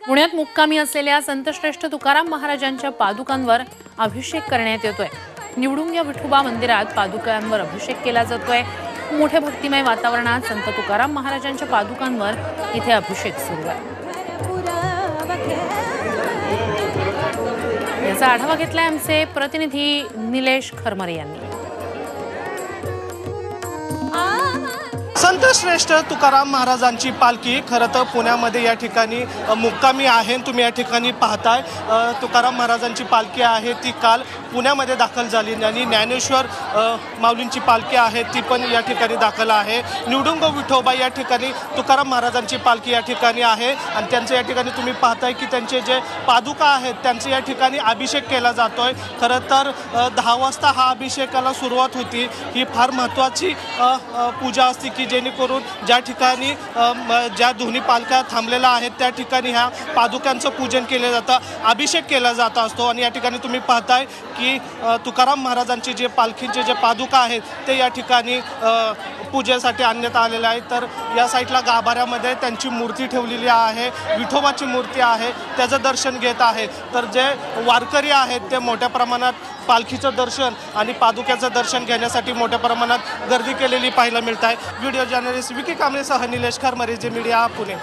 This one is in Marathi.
पुण्यात मुक्कामी असलेल्या संतश्रेष्ठ तुकाराम महाराजांच्या पादुकांवर अभिषेक करण्यात येतोय. निवडुंग्या विठोबा मंदिरात पादुकांवर अभिषेक केला जातोय. मोठ्या भक्तिमय वातावरणात संत तुकाराम महाराजांच्या पादुकांवर इथे अभिषेक सुरू आहे. याचा आढावा घेतलाय आमचे प्रतिनिधी निलेश खरमरे यांनी. संत श्रेष्ठ तुकाराम महाराजांची पालखी खरं तर पुण्यामध्ये या ठिकाणी मुक्कामी आहे. तुम्ही या ठिकाणी पाहताय. तुकाराम महाराजांची पालखी आहे. ती काल पुण्यामध्ये दाखल झाली आणि ज्ञानेश्वर माऊलींची पालखी आहे. ती पण या ठिकाणी दाखल आहे. निवडुंग विठोबा या ठिकाणी तुकाराम महाराजांची पालखी या ठिकाणी आहे. आणि त्यांचं या ठिकाणी तुम्ही पाहताय की त्यांचे जे पादुका आहेत त्यांचे या ठिकाणी अभिषेक केला जातोय. खरं तर दहा वाजता हा अभिषेकाला सुरुवात होती. ही फार महत्त्वाची पूजा असते की जे जेणेकरून ज्या ठिकाणी म, ज्या दोन्ही पालख्या थांबलेल्या आहेत त्या ठिकाणी ह्या पादुक्यांचं पूजन केलं जातं अभिषेक केला जात असतो. आणि या ठिकाणी तुम्ही पाहताय की तुकाराम महाराजांचे जे पालखीचे जे पादुका आहेत ते या ठिकाणी पूजेसाठी आणण्यात आलेले आहेत. तर या साईडला गाभाऱ्यामध्ये त्यांची मूर्ती ठेवलेली आहे. विठोबाची मूर्ती आहे. त्याचं दर्शन घेत आहे. तर जे वारकरी आहेत ते मोठ्या प्रमाणात पालखीचं दर्शन आणि पादुक्याचं दर्शन घेण्यासाठी मोठ्या प्रमाणात गर्दी केलेली पाहायला मिळत आहे. व्हिडिओ जर्नलिस्ट विकी कांबळेसह निलेश खरमरे जे मीडिया पुणे.